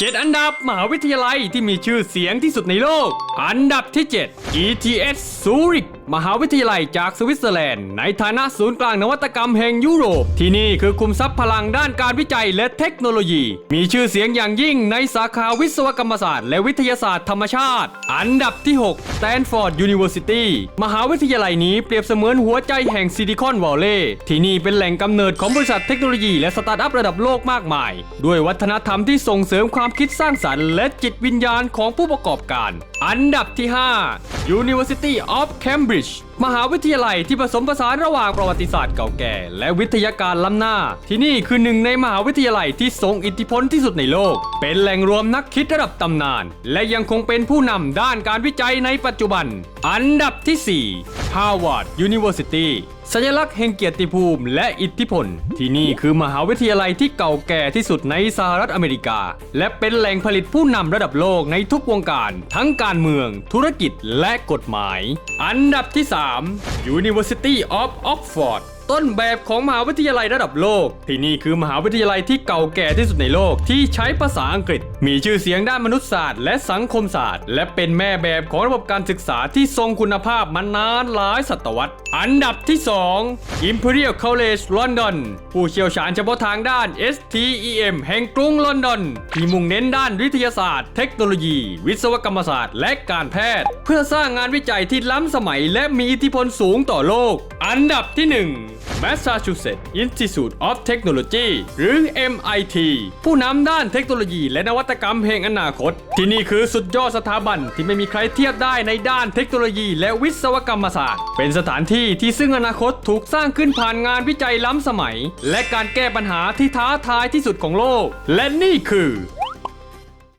เจ็ดอันดับมหาวิทยาลัยที่มีชื่อเสียงที่สุดในโลก อันดับที่ 7 ETS Zurich มหาวิทยาลัยจากสวิตเซอร์แลนด์ ในฐานะศูนย์กลางนวัตกรรมแห่งยุโรป ที่นี่คือคุมทรัพย์พลังด้านการวิจัยและเทคโนโลยี มีชื่อเสียงอย่างยิ่งในสาขาวิศวกรรมศาสตร์ และวิทยาศาสตร์ธรรมชาติ อันดับที่6 Stanford University มหาวิทยาลัยนี้เปรียบเสมือนหัวใจแห่งซิลิคอนวัลเลย์ที่นี่เป็นแหล่งกำเนิดของบริษัทเทคโนโลยีและสตาร์ทอัพระดับโลกมากมาย ด้วยวัฒนธรรมที่ส่งเสริมความคิดสร้างสรรค์และจิตวิญญาณของผู้ประกอบการอันดับที่ 5 University of Cambridge มหาวิทยาลัยที่ผสมผสานระหว่างประวัติศาสตร์เก่าแก่ และวิทยาการล้ำหน้า ที่นี่คือหนึ่งในมหาวิทยาลัยที่ทรงอิทธิพลที่สุดในโลก เป็นแหล่งรวมนักคิดระดับตำนาน และยังคงเป็นผู้นำด้านการวิจัยในปัจจุบัน อันดับที่ 4 Harvard University สัญลักษณ์แห่งเกียรติภูมิและอิทธิพล ที่นี่คือมหาวิทยาลัยที่เก่าแก่ที่สุดในสหรัฐอเมริกา และเป็นแหล่งผลิตผู้นำระดับโลกในทุกวงการ ทั้งการเมือง ธุรกิจและกฎหมาย อันดับที่3 University of Oxford ต้นแบบของมหาวิทยาลัยระดับโลก ที่นี่คือมหาวิทยาลัยที่เก่าแก่ที่สุดในโลกที่ใช้ภาษาอังกฤษ มีชื่อเสียงด้านมนุษยศาสตร์และสังคมศาสตร์ และเป็นแม่แบบของระบบการศึกษาที่ทรงคุณภาพมานานหลายศตวรรษ อันดับที่ 2 Imperial College London ผู้เชี่ยวชาญเฉพาะทางด้าน STEM แห่งกรุงลอนดอนที่มุ่งเน้นด้านวิทยาศาสตร์ เทคโนโลยี วิศวกรรมศาสตร์ และการแพทย์ เพื่อสร้างงานวิจัยที่ล้ำสมัยและมีอิทธิพลสูงต่อโลก อันดับที่ 1 Massachusetts Institute of Technology หรือ MIT ผู้นำด้านเทคโนโลยีและนวัตกรรมแห่งอนาคต ที่นี่คือสุดยอดสถาบันที่ไม่มีใครเทียบได้ในด้านเทคโนโลยีและวิศวกรรมศาสตร์ เป็นสถานที่ที่ซึ่งอนาคตถูกสร้างขึ้นผ่านงานวิจัยล้ำสมัย และการแก้ปัญหาที่ท้าทายที่สุดของโลก และนี่คือ